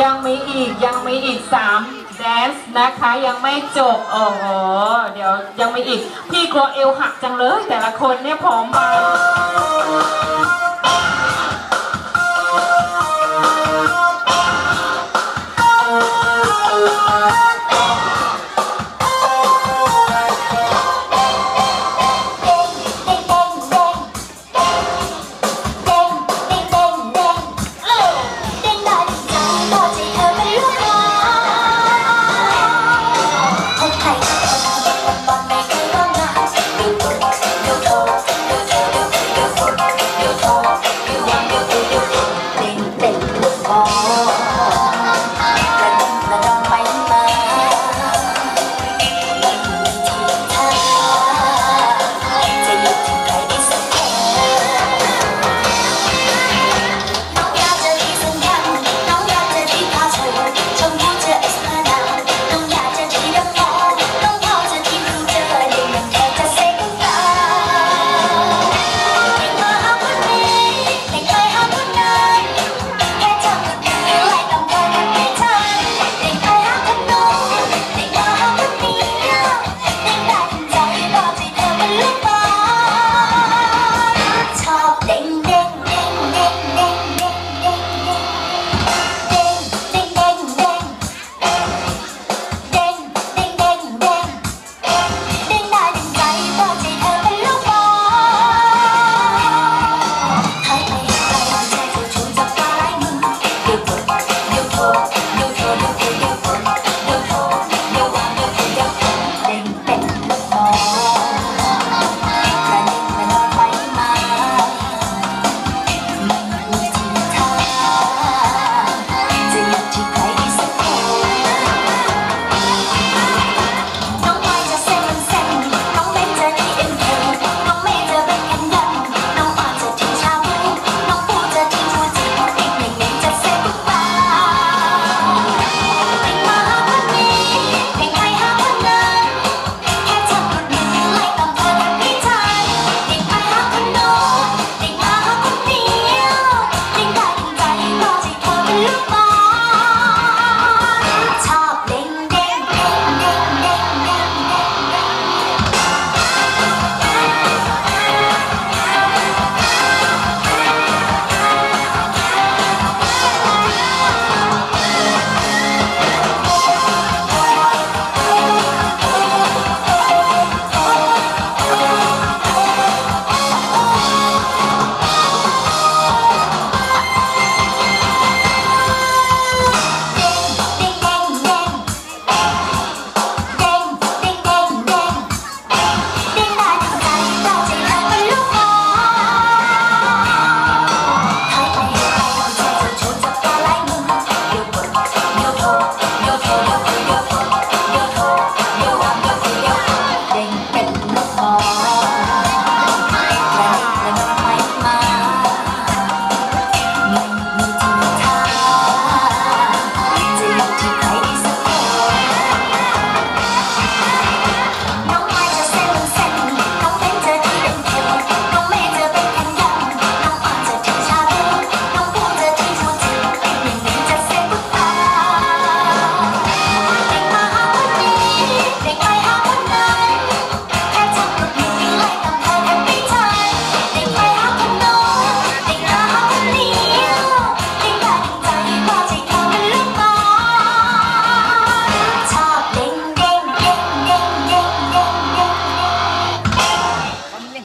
ยังมีอีกยังมีอีกสามแดนซ์นะคะยังไม่จบ โอ้โห เดี๋ยวยังมีอีก พี่กลัวเอวหักจังเลย แต่ละคนเนี่ยผอมไป